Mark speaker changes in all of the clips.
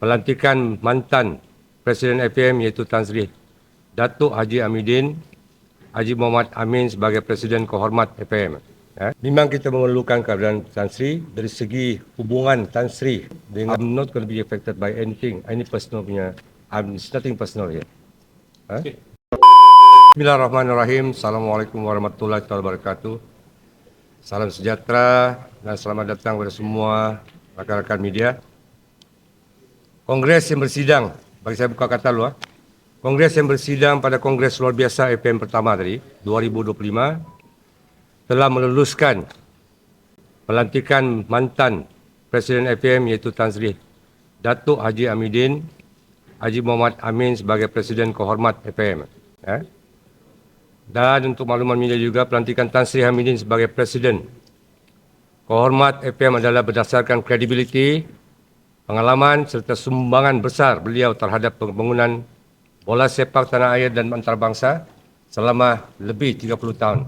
Speaker 1: pelantikan mantan Presiden FM iaitu Tan Sri Datuk Haji Amidin Haji Muhammad Amin sebagai Presiden Kehormat FM. Eh, memang kita memerlukan keadaan Tan Sri dari segi hubungan Tan Sri dengan I'm not going to be affected by anything, any personal punya. I'm nothing personal here. Eh? Bismillahirrahmanirrahim. Assalamualaikum warahmatullahi wabarakatuh. Salam sejahtera dan selamat datang kepada semua rakan-rakan media. Kongres yang bersidang, bagi saya buka kata dulu. ah. Kongres yang bersidang pada Kongres Luar Biasa APM pertama tadi, 2025, telah meluluskan pelantikan mantan Presiden APM iaitu Tan Sri Datuk Haji Amidin Haji Muhammad Amin sebagai Presiden Kehormat APM. Eh? Dan untuk makluman media juga, pelantikan Tan Sri Hamidin sebagai Presiden Kehormat APM adalah berdasarkan kredibiliti, pengalaman serta sumbangan besar beliau terhadap pembangunan bola sepak tanah air dan antarabangsa selama lebih 30 tahun.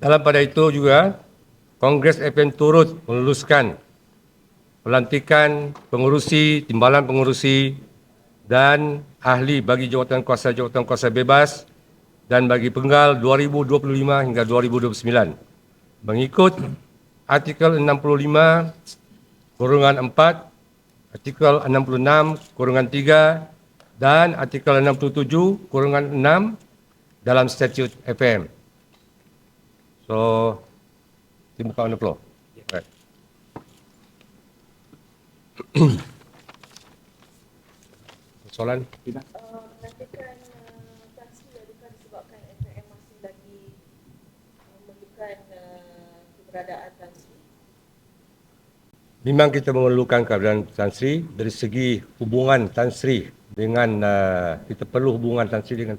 Speaker 1: Dalam pada itu juga, Kongres APM turut meluluskan pelantikan pengurusi, timbalan pengurusi dan ahli bagi jawatan kuasa jawatan kuasa bebas dan bagi penggal 2025 hingga 2029 mengikut artikel 65 kurungan 4 artikel 66 kurungan 3 dan artikel 67 kurungan 6 dalam statut FM. So, dibuka on the floor. Right. Soalan?
Speaker 2: Uh, disebabkan masih lagi uh, memerlukan uh, keberadaan Tan Sri?
Speaker 1: Memang kita memerlukan keadaan Tan Sri dari segi hubungan Tan Sri dengan uh, kita perlu hubungan Tan Sri dengan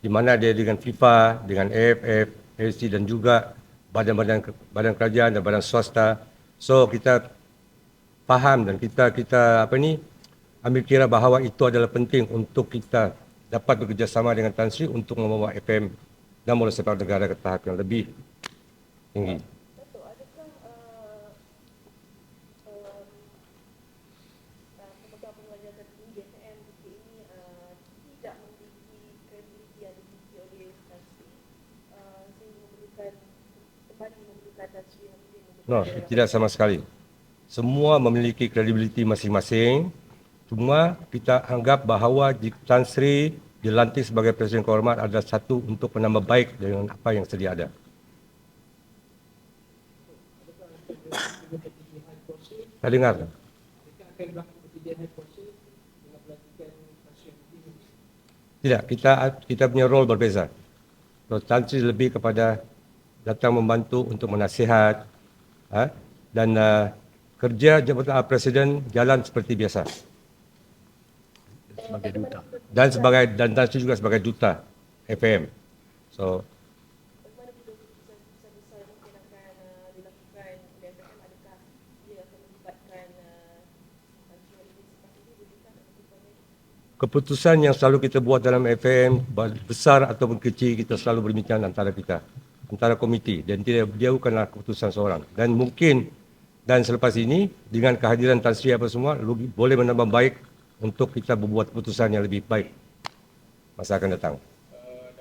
Speaker 1: di mana dia dengan FIFA, dengan AFF, AFC dan juga badan-badan badan kerajaan dan badan swasta. So kita faham dan kita kita apa ni ambil kira bahawa itu adalah penting untuk kita dapat bekerjasama dengan Tan Sri untuk membawa FM dan bola sepak negara ke tahap yang lebih tinggi.
Speaker 2: Datuk, adakah uh, um, uh, pemegang pengawasan tertinggi BKM ketika ini uh, tidak memiliki kredibiliti yang dimiliki oleh Tan Sri uh, sehingga memerlukan kembali memerlukan Tan Sri Hamidin untuk
Speaker 1: No, tidak sama sekali. Semua memiliki kredibiliti masing-masing. Cuma kita anggap bahawa Tan Sri dilantik sebagai Presiden Kehormat adalah satu untuk menambah baik dengan apa yang sedia ada. Saya dengar. Tidak, kita kita punya role berbeza. Tan Sri lebih kepada datang membantu untuk menasihat ha? dan uh, kerja jabatan presiden jalan seperti biasa.
Speaker 3: sebagai duta.
Speaker 1: Dan sebagai dan Tan Sri juga sebagai duta FM. So
Speaker 2: uh, uh, keputusan
Speaker 1: yang selalu kita buat dalam FM besar ataupun kecil kita selalu berbincang antara kita antara komiti dan tidak dia bukanlah keputusan seorang dan mungkin dan selepas ini dengan kehadiran Tan Sri apa semua lebih- boleh menambah baik untuk kita membuat keputusan yang lebih baik masa akan datang.
Speaker 4: Uh, uh.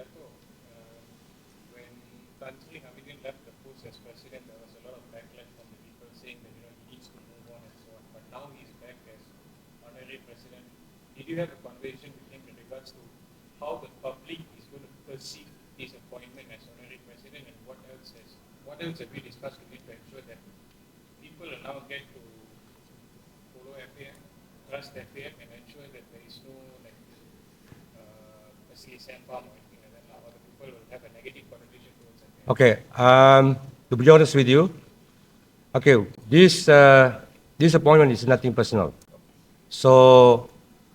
Speaker 4: Did you have a conversation with him in regards to how the public is going to perceive his appointment as honorary president, and what else has what else have we discussed with him to ensure that people will now get to follow FAM, trust FAM, and ensure that there is no like uh, a CSM farm or anything like that, or the people will have a negative connotation towards FAM.
Speaker 1: Okay, um, to be honest with you, okay, this uh, this appointment is nothing personal. So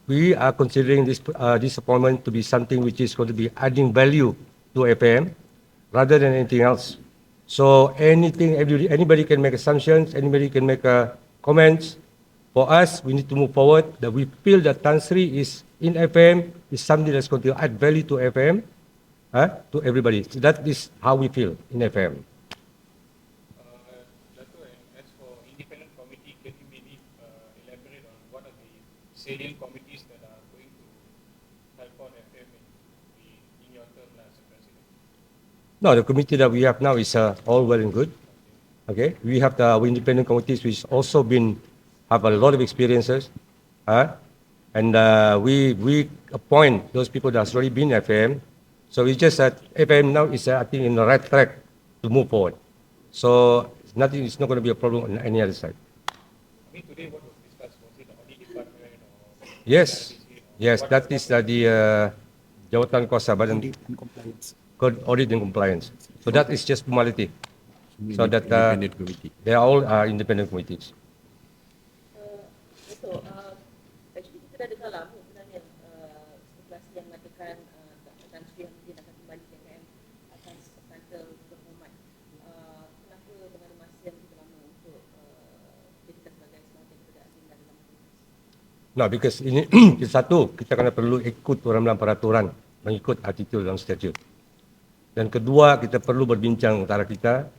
Speaker 1: we are considering this uh, this appointment to be something which is going to be adding value to FM rather than anything else. So anything, anybody can make assumptions, anybody can make uh, comments. For us, we need to move forward. That we feel that Tan Sri is in FM is something that's going to add value to FM, huh, to everybody. So that is how we feel in FM.
Speaker 4: Uh, Dato, and as for independent committee, can you maybe uh, elaborate on salient committees that are going to help out FM in, the, in your term as a president?
Speaker 1: No, the committee that we have now is uh, all well and good. Okay, we have the our independent committees which also been have a lot of experiences, huh? and uh, we we appoint those people that that's already been FM. So it's just that FM now is uh, I think in the right track to move forward. So it's nothing. It's not going to be a problem on any other side.
Speaker 4: I mean, today what was discussed was the audit department
Speaker 1: Yes,
Speaker 4: RDC
Speaker 1: yes,
Speaker 4: what-
Speaker 1: that
Speaker 4: what
Speaker 1: is
Speaker 4: was-
Speaker 1: uh, the uh, jawatan kuasa badan
Speaker 3: compliance.
Speaker 1: Code audit and compliance. So that is just formality. So that uh,
Speaker 5: Independent committee.
Speaker 1: they are all uh, independent committees.
Speaker 2: Uh, Betul. Uh, actually kita dah dengar lama sebenarnya uh, spekulasi yang mengatakan uh, Tan Sri Hamidin akan kembali ke KM atas title berhormat. Uh, kenapa mengambil masa yang begitu lama untuk uh, jadikan sebagai semacam kepada agenda dalam Kongres?
Speaker 1: No, because ini satu kita kena perlu ikut dalam peraturan, mengikut attitude dalam statute. Dan kedua, kita perlu berbincang antara kita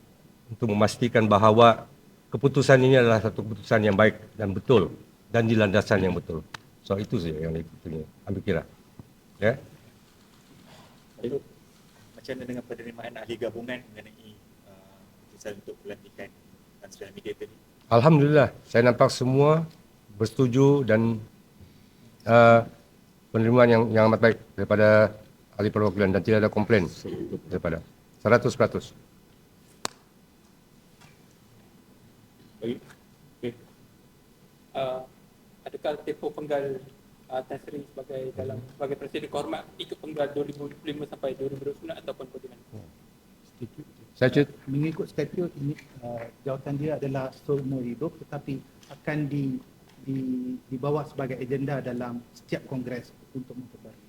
Speaker 1: untuk memastikan bahawa keputusan ini adalah satu keputusan yang baik dan betul dan di landasan yang betul. So itu saja yang kita ambil kira. Ya.
Speaker 5: Lalu, macam mana dengan penerimaan ahli gabungan mengenai uh, keputusan untuk pelantikan Tan Sri Hamidin tadi?
Speaker 1: Alhamdulillah, saya nampak semua bersetuju dan uh, penerimaan yang yang amat baik daripada ahli perwakilan dan tidak ada komplain daripada 100%.
Speaker 6: Baik. Okay. Uh, adakah tempoh penggal uh, Tan Sri sebagai dalam sebagai Presiden Kehormat ikut penggal 2025 sampai 2029 ataupun bagaimana?
Speaker 1: Statute
Speaker 3: Mengikut statut ini uh, jawatan dia adalah seumur hidup tetapi akan di, di dibawa sebagai agenda dalam setiap kongres untuk memperbarui.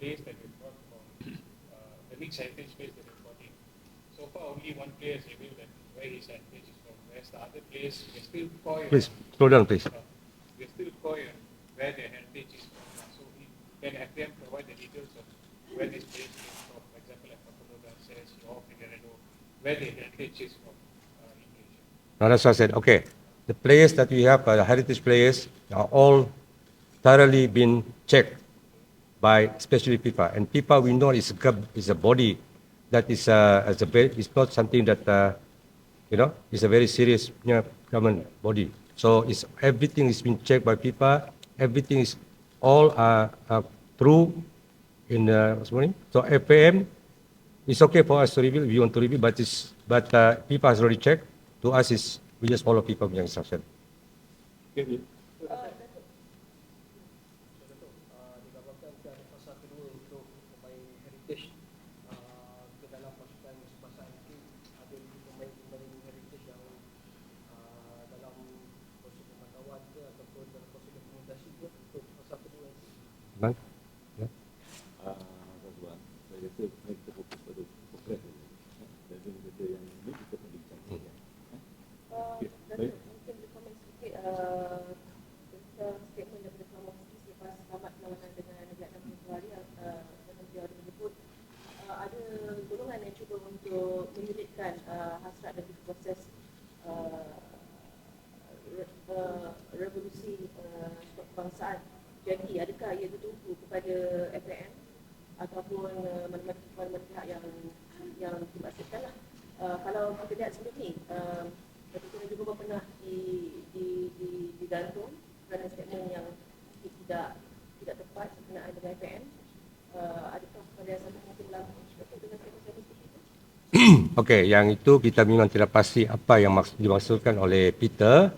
Speaker 4: Place that we brought from, uh, the mixed heritage place that we brought in. So far, only one player has revealed that where his heritage is from, whereas the other players, we're still coy.
Speaker 1: Please, slow down please.
Speaker 4: uh, We're still coy where their heritage is from. So we, can FDM provide the details of where this place came from, for example, like Papua says, or Figueredo, where their heritage is from uh, in.
Speaker 1: Now that's what I said. Okay, the players that we have, uh, the heritage players, are all thoroughly been checked by especially FIFA. And FIFA we know is a, is a body that is uh, as a very, it's not something that uh, you know is a very serious you know, government body. So it's everything is been checked by FIFA. Everything is all uh, uh, true in uh, name? So FAM it's okay for us to if you want to reveal, but it's but uh, FIFA has already checked. To us, is we just follow FIFA punya instruction.
Speaker 6: Okay.
Speaker 5: Rasa mari kita fokus pada dulu. eh, Dan benda yang ini kita perlu bincangkan. ya.
Speaker 2: uh,
Speaker 5: Okey,
Speaker 2: Datuk,
Speaker 5: baik.
Speaker 2: mungkin boleh komen sedikit uh, tentang statement daripada Ketua Mufti selepas tamat perlawanan dengan Vietnam Februari uh, dengan beliau ada menyebut uh, ada golongan yang cuba untuk menyulitkan uh, hasrat dan juga proses uh, re- uh, revolusi uh, kebangsaan. Jadi adakah ia tertumpu kepada FAM ataupun uh, mana-mana mana-mana pihak yang yang dimaksudkan lah. Uh, kalau kita lihat ni, uh, Datuk Tun juga pernah di, di, di, digantung kerana statement yang tidak tidak tepat berkenaan dengan FAM. Uh, adakah pada sama mungkin itu?
Speaker 1: Okey, yang itu kita memang tidak pasti apa yang maks- dimaksudkan oleh Peter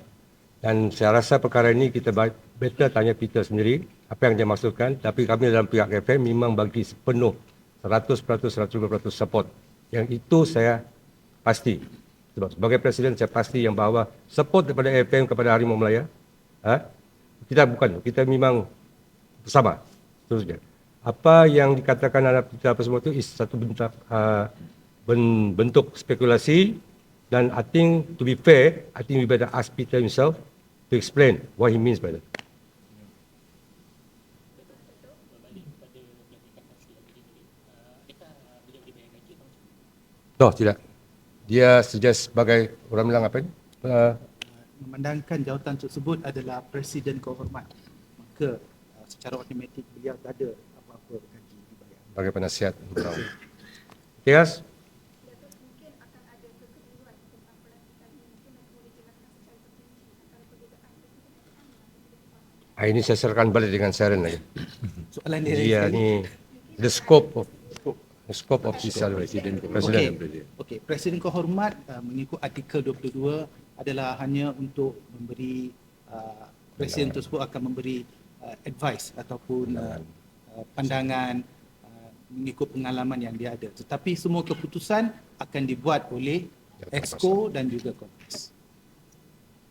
Speaker 1: dan saya rasa perkara ini kita better tanya Peter sendiri apa yang dia maksudkan tapi kami dalam pihak FM memang bagi sepenuh 100% 120% support. Yang itu saya pasti. Sebab sebagai presiden saya pasti yang bahawa support daripada FM kepada Harimau Melaya ha? kita bukan kita memang bersama terusnya. Apa yang dikatakan anak kita apa semua itu is satu bentuk uh, ben- bentuk spekulasi dan I think to be fair, I think we better ask Peter himself to explain what he means by that. No, tidak. Dia suggest sebagai orang bilang apa ni? Uh,
Speaker 3: memandangkan jawatan tersebut adalah presiden kehormat maka uh, secara automatik beliau tak ada apa-apa gaji dibayar
Speaker 1: sebagai penasihat. Okay, guys?
Speaker 7: mungkin akan ada kekeliruan tentang pelantikan ini mungkin nak boleh jelaskan secara terperinci antara perbezaan perbezaan
Speaker 1: Ah, ini saya serahkan balik dengan Sharon lagi.
Speaker 3: soalan dia
Speaker 1: ni the scope of scope of this presiden.
Speaker 3: Okey,
Speaker 1: Presiden.
Speaker 3: okey. Presiden kehormat uh, mengikut artikel 22 adalah hanya untuk memberi uh, presiden tersebut akan memberi uh, advice ataupun uh, uh, pandangan uh, mengikut pengalaman yang dia ada. Tetapi semua keputusan akan dibuat oleh Exco dan juga Kongres.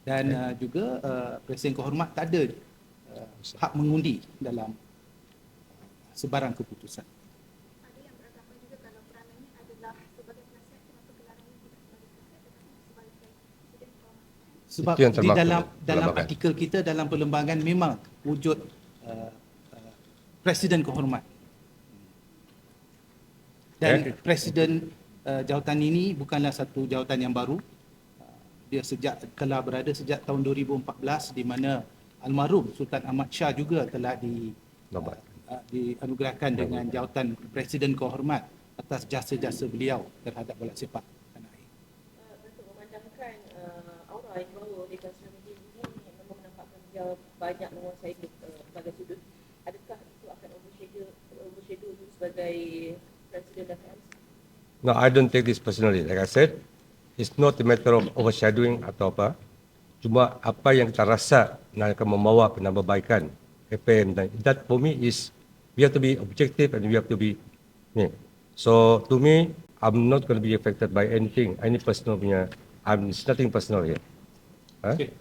Speaker 3: Dan uh, juga uh, presiden kehormat tak ada uh, hak mengundi dalam uh, sebarang keputusan.
Speaker 7: ada yang beranggapan juga kalau peranannya adalah sebagai penasihat kenapa gelarannya tidak sebagai penasihat tetapi sebagai presiden kehormat
Speaker 3: sebab di dalam
Speaker 1: dalam
Speaker 3: artikel kita dalam perlembagaan memang wujud uh, uh, presiden kehormat. Dan
Speaker 1: Okay.
Speaker 3: presiden uh, jawatan ini bukanlah satu jawatan yang baru. Uh, dia sejak telah berada sejak tahun 2014 di mana almarhum Sultan Ahmad Shah juga telah di
Speaker 1: Nobat.
Speaker 3: uh, uh, dianugerahkan dengan jawatan presiden kehormat atas jasa-jasa beliau terhadap bola sepak tanah air.
Speaker 2: Uh, untuk memandangkan yang oleh Tan Sri Hamidin ini memang menampakkan beliau banyak menguasai uh, pelbagai sudut. Adakah itu akan overshadow, overshadow you sebagai Presiden FMC?
Speaker 1: No, I don't take this personally. Like I said, it's not a matter of overshadowing atau apa. Cuma apa yang kita rasa nak akan membawa penambahbaikan FM dan that for me is we have to be objective and we have to be ni. So to me, I'm not going to be affected by anything, any personal punya. I'm it's nothing personal here. Huh?
Speaker 6: Okay.